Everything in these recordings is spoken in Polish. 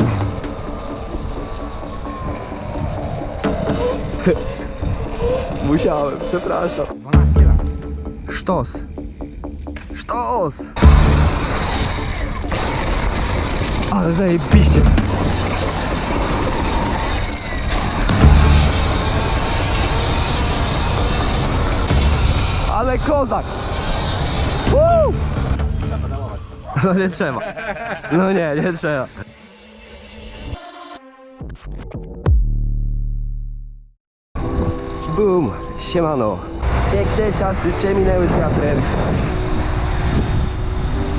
Musiałem, przepraszam. 12 lat. Sztos. Sztos! Ale zajebiście. Ale kozak! Woo! No nie trzeba. No nie, nie trzeba. Bum, siemano. Piękne czasy przeminęły z wiatrem.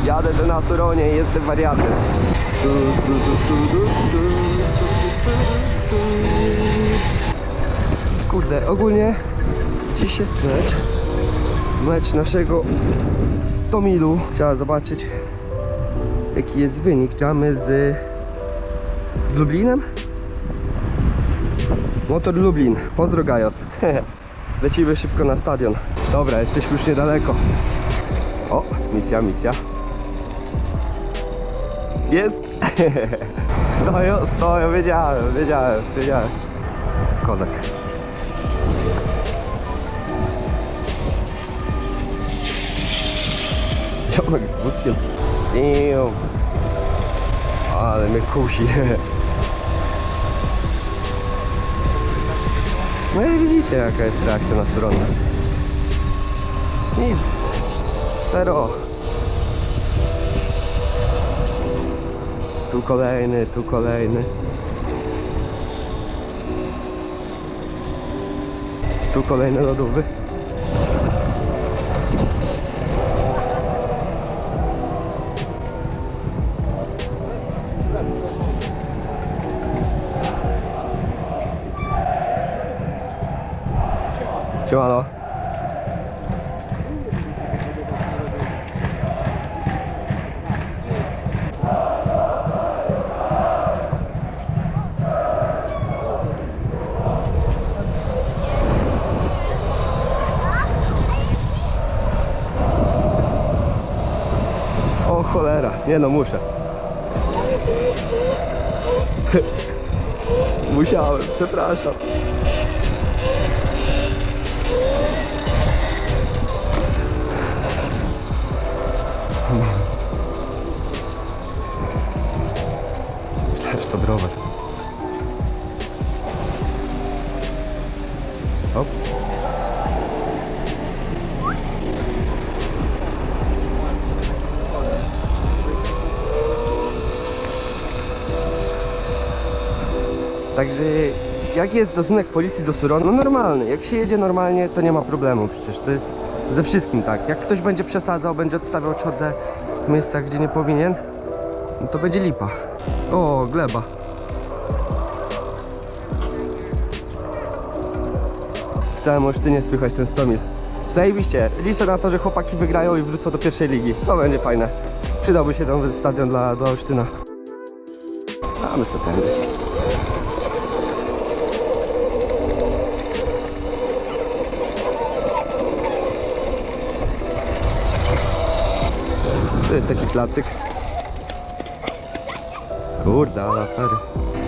Jadę tu na Suronie i jestem wariatem. Kurde, ogólnie dziś jest mecz. Mecz naszego 100 milu. Trzeba zobaczyć jaki jest wynik. Gramy z, z Lublinem? Motor Lublin. Pozdro Gajos. Lecimy szybko na stadion. Dobra, jesteśmy już niedaleko. O, misja, misja. Jest! stoją, stoją, wiedziałem, wiedziałem, wiedziałem. Kozak. Ciągnik z wózkiem. Damn. Ale mnie kusi. No i widzicie jaka jest reakcja na stronę. Nic. Zero. Tu kolejny, tu kolejny. Tu kolejny lodówy. Nie no muszę. Musiałem, przepraszam. Że to browar. Także jak jest stosunek policji do Suronu? No normalny. Jak się jedzie normalnie, to nie ma problemu przecież. To jest ze wszystkim tak. Jak ktoś będzie przesadzał, będzie odstawiał czodę w miejscach, gdzie nie powinien, no to będzie lipa. O, gleba. W całym Olsztynie słychać ten 100 mil. Zajebiście. Liczę na to, że chłopaki wygrają i wrócą do pierwszej ligi. To będzie fajne. Przydałby się ten stadion dla, dla Olsztyna. A my sobie To jest taki placyk. Kurde, ale afery.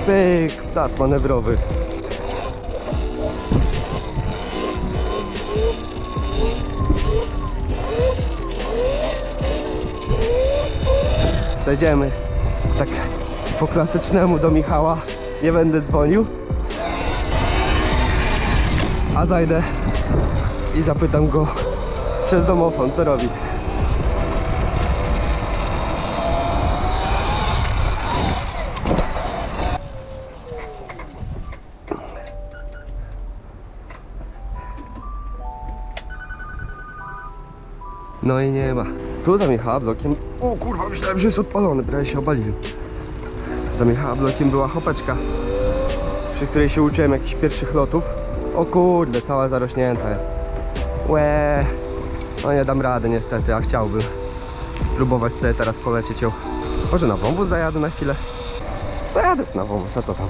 Pyk, plac manewrowy. Zejdziemy tak po klasycznemu do Michała. Nie będę dzwonił. A zajdę i zapytam go przez domofon, co robi. No i nie ma. Tu za Michała blokiem. O kurwa, myślałem, że jest odpalony, prawie się obaliłem. Za Michała blokiem była chopeczka, przy której się uczyłem jakichś pierwszych lotów. O kurde, cała zarośnięta jest. Łe. No nie dam rady niestety, a chciałbym spróbować sobie teraz polecieć ją. Może na wąwóz zajadę na chwilę? Zajadę na wąwóz, a co tam?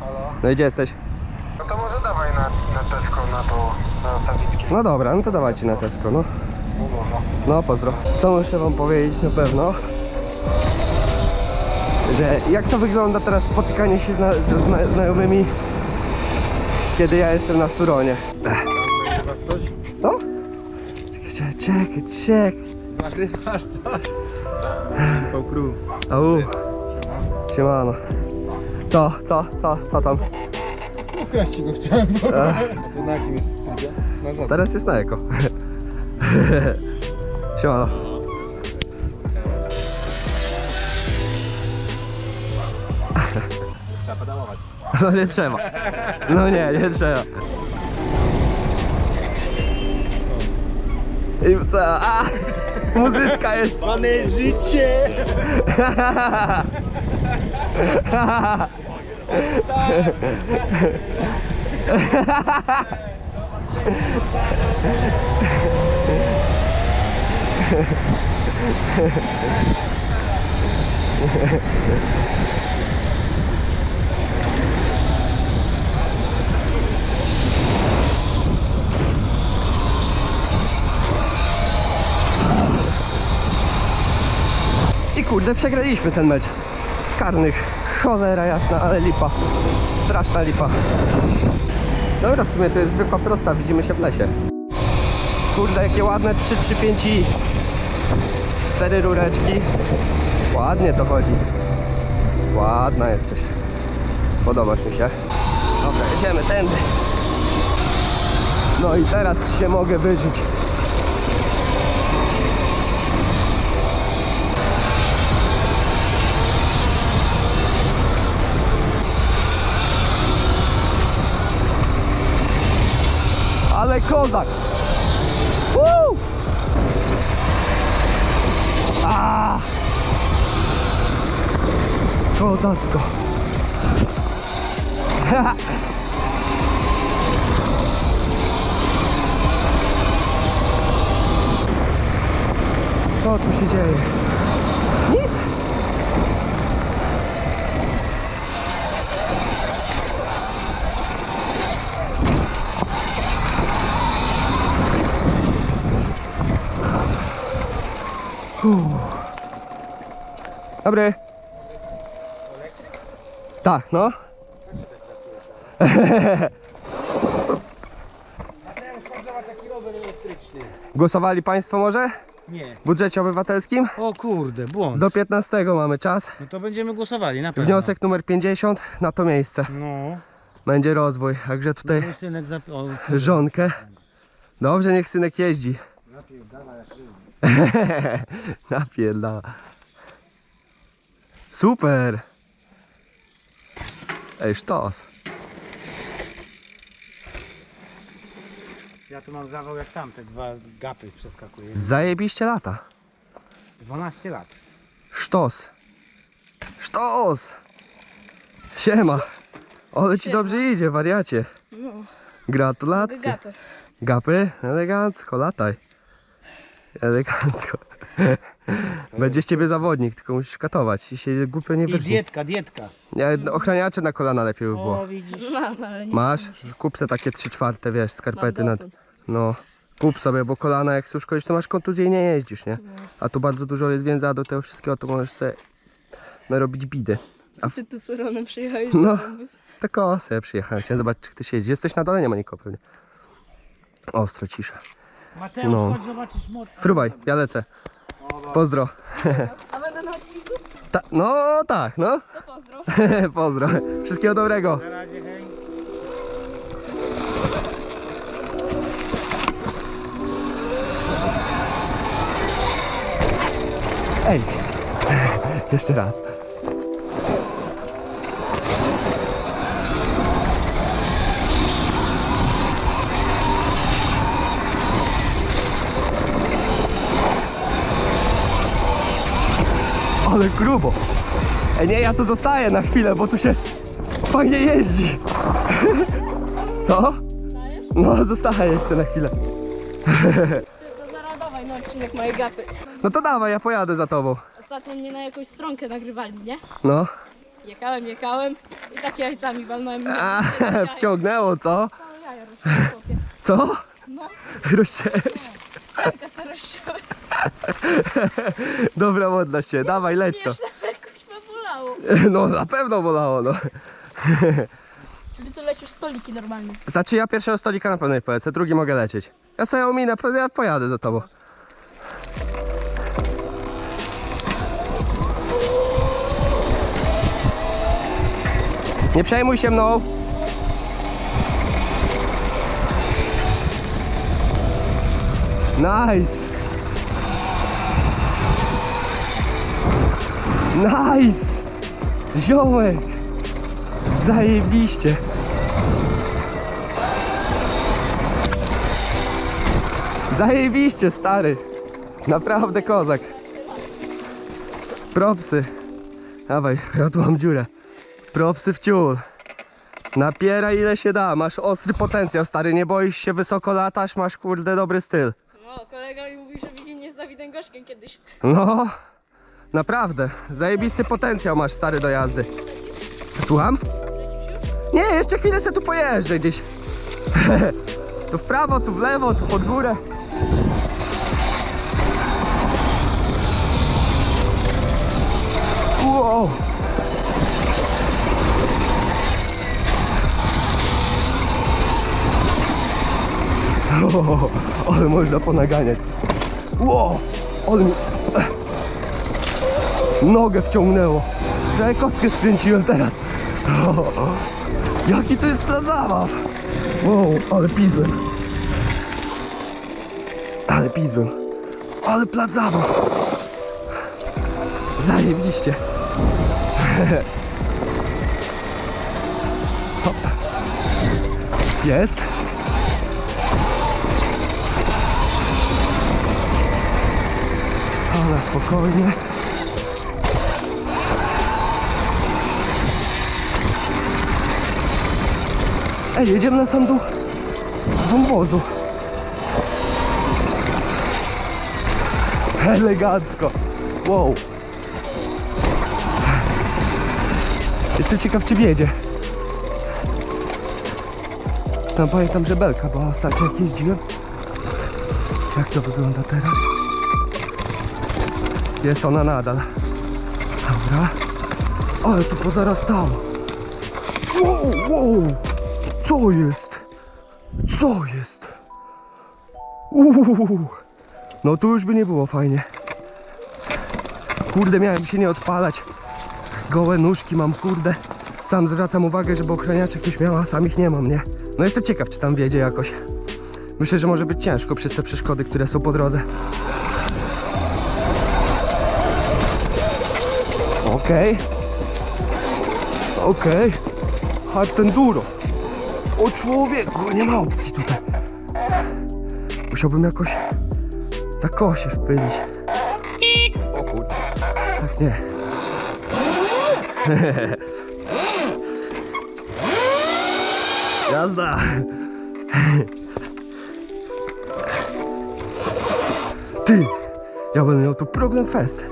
Halo? No i gdzie jesteś? No to może dawaj na, na Tesco, na to, na Sawickie. No dobra, no to dawajcie na Tesco, no. No pozdro. Co muszę wam powiedzieć na pewno? że jak to wygląda teraz spotykanie się zna ze zna znajomymi, kiedy ja jestem na Suronie. Ech. No? Czekaj, czekaj, czekaj. Nagrywasz coś? Po crew. Au. Siemano. Co, co, co, co tam? Ukraść go chciałem, bo... Ech. A to na jakim jest? Na. Teraz jest na eko. Siemano. Trzeba pedałować. No nie trzeba. No nie, nie trzeba. I co? A! Muzyczka jeszcze. Pane życie! I kurde, przegraliśmy ten mecz. W karnych. Cholera jasna, ale lipa. Straszna lipa. Dobra, w sumie to jest zwykła prosta, widzimy się w lesie. Kurde, jakie ładne 3, 3, 5 i 4 rureczki. Ładnie to chodzi. Ładna jesteś. Podobasz mi się. Dobra, jedziemy tędy. No i teraz się mogę wyżyć. Ale kozak! A! Kozacko! Co tu się dzieje? Nic! Dobry. Tak, no. Zobacz jaki rower elektryczny. Głosowali Państwo może? Nie. W budżecie obywatelskim? O kurde, błąd. Do 15 mamy czas. No to będziemy głosowali, na pewno. Wniosek numer 50 na to miejsce. No. Będzie rozwój. Także tutaj Mój synek zap... O, żonkę. Dobrze, niech synek jeździ. napierdala jak. Napierdala. Super. Ej, sztos. Ja tu mam zawał jak tam, te dwa gapy przeskakuję. Zajebiście lata. 12 lat. Sztos. Sztos. Siema. Ale ci dobrze idzie, wariacie. No, Gratulacje. gapy. Gapy? Elegancko, lataj. Elegancko. Będzie z ciebie zawodnik, tylko musisz katować i się głupio nie I wyrzuci. dietka, dietka. Nie, ochraniacze na kolana lepiej by było. O, widzisz. Mam, ale nie. Masz? Kup se takie 3 czwarte, wiesz, skarpety na... No. Kup sobie, bo kolana jak sobie uszkodzisz, to masz kontuzję i nie jeździsz, nie? A tu bardzo dużo jest więzy, a do tego wszystkiego to możesz sobie narobić bidy. Co ty tu suronem przyjechałeś? No. do domu? Tak o, sobie przyjechałem, chciałem zobaczyć, czy ktoś jeździ. Jesteś na dole, nie ma nikogo pewnie. Ostro, cisza. Mateusz, No. chodź zobaczysz mod. Fruwaj, ja lecę. Pozdro. A będę na odcinku? Ta, no tak, no. To pozdro. Pozdro. Wszystkiego dobrego. Na razie, hej. Ej. Jeszcze raz. Grubo. Ej, nie, ja tu zostaję na chwilę, bo tu się fajnie jeździ. Co? No, zostaję jeszcze na chwilę. To dawaj na odcinek moje gapy. No to dawaj, ja pojadę za tobą. Ostatnio mnie na jakąś stronkę nagrywali, nie? No. Jechałem, jechałem i tak jajcami walnąłem. A, wciągnęło, co? Całe jaja rozciąłem, chłopie. Co? No, Rozcięłeś. jajka se rozciąłem. Dobra, modla się, dawaj, leć to. Jakoś bolało. No na pewno bolało, no. Czyli ty lecisz stoliki normalnie. Znaczy ja pierwszego stolika na pewno nie polecę, drugi mogę lecieć. Ja sobie ominę, po- ja pojadę za tobą. Nie przejmuj się mną. Nice. Nice. Ziomek. Zajebiście. Zajebiście, stary. Naprawdę kozak. Propsy. Dawaj, mam dziurę. Propsy w ciul. Napieraj ile się da, masz ostry potencjał, stary, nie boisz się wysoko latasz, masz kurde dobry styl. No, kolega mi mówi, że widzi mnie z Dawidem Gorzkiem kiedyś. No, naprawdę, zajebisty potencjał masz, stary, do jazdy. Słucham? Nie, jeszcze chwilę se tu pojeżdżę gdzieś. tu w prawo, tu w lewo, tu pod górę. Wow. O, ale można ponaganiać. Wow, ale mi... Nogę wciągnęło. Że kostkę skręciłem teraz. O, jaki to jest plac zabaw. Wow, ale pizłem. Ale pizłem. Ale plac zabaw. Zajebiście. Jest. Ale spokojnie. Ej, jedziemy na sam dół wąwozu. Elegancko. Wow. Jestem ciekaw, czy wiedzie. Tam pamiętam, że belka była ostatnio, jak jeździłem. Jak to wygląda teraz? Jest ona nadal. Dobra. Ale tu pozarastało. Wow, wow. Co jest? Co jest? Uuu. No tu już by nie było fajnie. Kurde, miałem się nie odpalać. Gołe nóżki mam, kurde. Sam zwracam uwagę, żeby ochraniacze ktoś miał, a sam ich nie mam, nie? No jestem ciekaw, czy tam wiedzie jakoś. Myślę, że może być ciężko przez te przeszkody, które są po drodze. Okej. Okej. Hard enduro. O człowieku, nie ma opcji tutaj. Musiałbym jakoś tak o się wpylić. O kurde. Tak nie. Jazda. Ty, ja będę miał tu problem fest.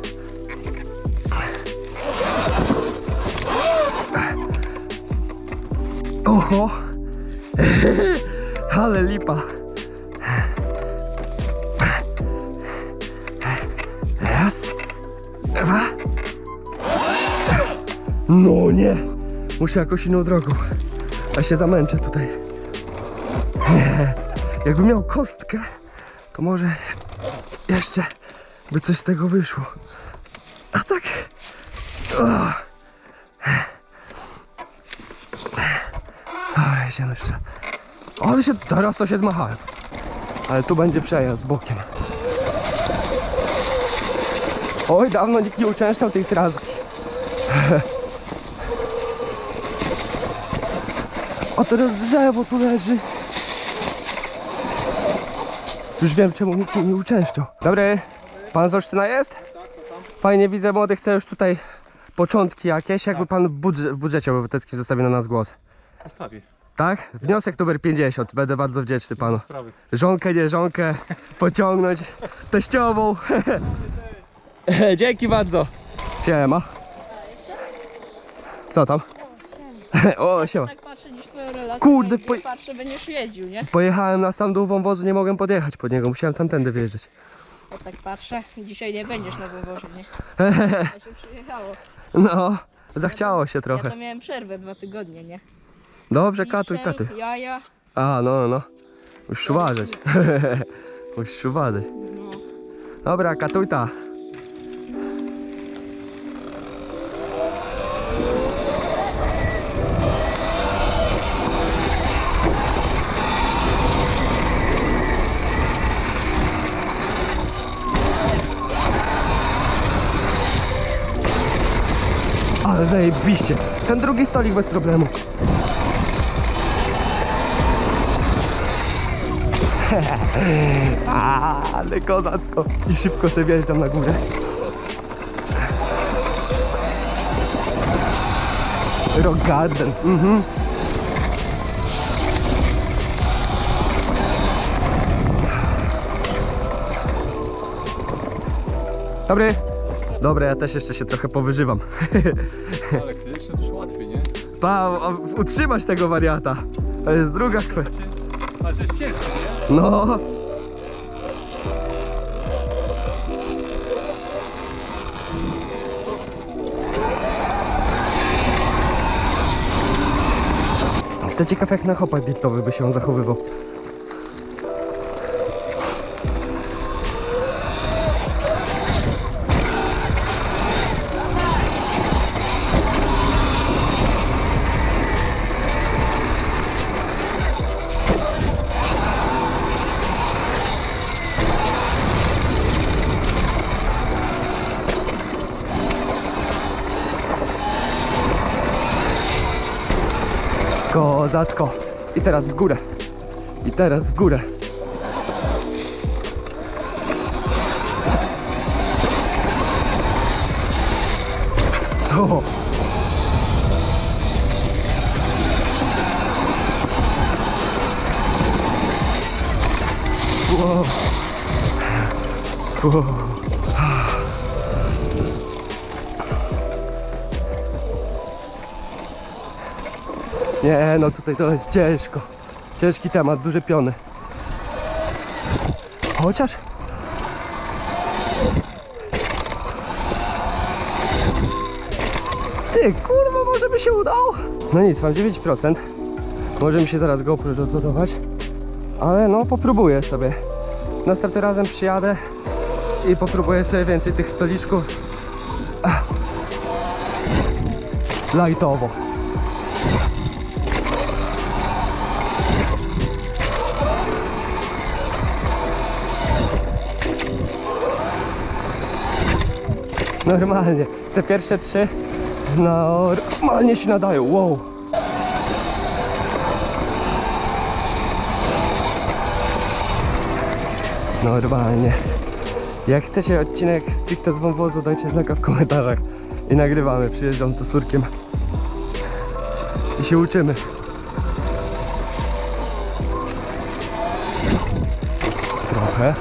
Oho! Ale lipa! Raz, dwa. No nie! Muszę jakoś inną drogą. A się zamęczę tutaj. Nie. Jakbym miał kostkę, to może jeszcze by coś z tego wyszło. O, się, teraz to się zmachałem. Ale tu będzie przejazd bokiem. Oj, dawno nikt nie uczęszczał tej traski. A teraz drzewo tu leży. Już wiem, czemu nikt nie uczęszczał. Dobry, pan z Olsztyna jest? Fajnie widzę, młody chce już tutaj początki jakieś, jakby pan w, budże, w budżecie obywatelskim zostawił na nas głos. Postawię. Tak? Wniosek numer 50. Będę bardzo wdzięczny panu. Żonkę, nie żonkę, pociągnąć teściową. Dzięki bardzo. Siema. Co tam? O, siema. Tak patrzę niż twoją relację. Kurde, po- patrzę, będziesz jeździł, nie? Pojechałem na sam dół wąwozu, nie mogłem podjechać pod niego. Musiałem tamtędy wyjeżdżać. Bo tak patrzę, dzisiaj nie będziesz na wąwozie, nie? Ja się przyjechało. No, Zachciało się Ja trochę. to miałem przerwę dwa tygodnie, nie? Dobrze, katuj, szczęk, katuj. Jaja. A, no, no. Musisz uważać. Musisz uważać. No. Dobra, katuj ta. Ale zajebiście. Ten drugi stolik bez problemu. A, ale kozacko. I szybko sobie wjeżdżam na górę. Rock Garden. Mhm. Dobry. Dobra, ja też jeszcze się trochę powyżywam. Ale kryształ to już łatwiej, nie? Pa, utrzymać tego wariata. To jest druga kwestia. Ale to jest nie? No. Jestem ciekaw jak na hopach dirtowy by się on zachowywał. Kozacko. I teraz w górę. I teraz w górę. O. Wow. Wow. Nie, no tutaj to jest ciężko. Ciężki temat, duże piony. Chociaż. Ty, kurwa, może by się udało. No nic, mam 9%. Może mi się zaraz GoPro rozładować. Ale no, popróbuję sobie. Następnym razem przyjadę i popróbuję sobie więcej tych stoliczków. Ach. Normalnie. Te pierwsze trzy normalnie się nadają. Wow. Normalnie. Jak chcecie odcinek stricte z wąwozu, dajcie znaka w komentarzach. I nagrywamy. Przyjeżdżam tu Surkiem. I się uczymy. Trochę.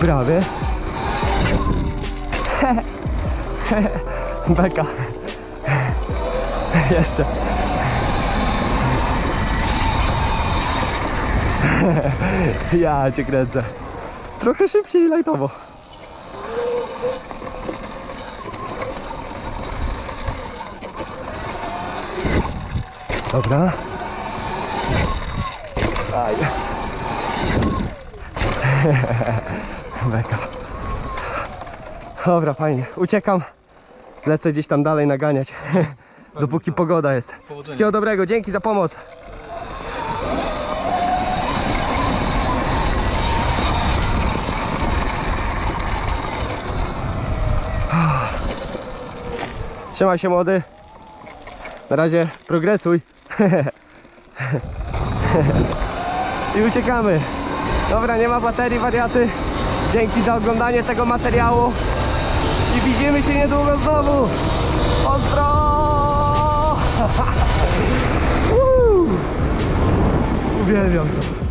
Prawie. Beka. Jeszcze. Ja cię kręcę. Trochę szybciej i lajtowo. Dobra. Aj. Beka. Dobra, fajnie. Uciekam. Lecę gdzieś tam dalej naganiać. Dopóki pogoda jest. Wszystkiego dobrego, dzięki za pomoc. Trzymaj się młody. Na razie progresuj. I uciekamy. Dobra, nie ma baterii wariaty. Dzięki za oglądanie tego materiału. I widzimy się niedługo znowu. Uuu. Uwielbiam to.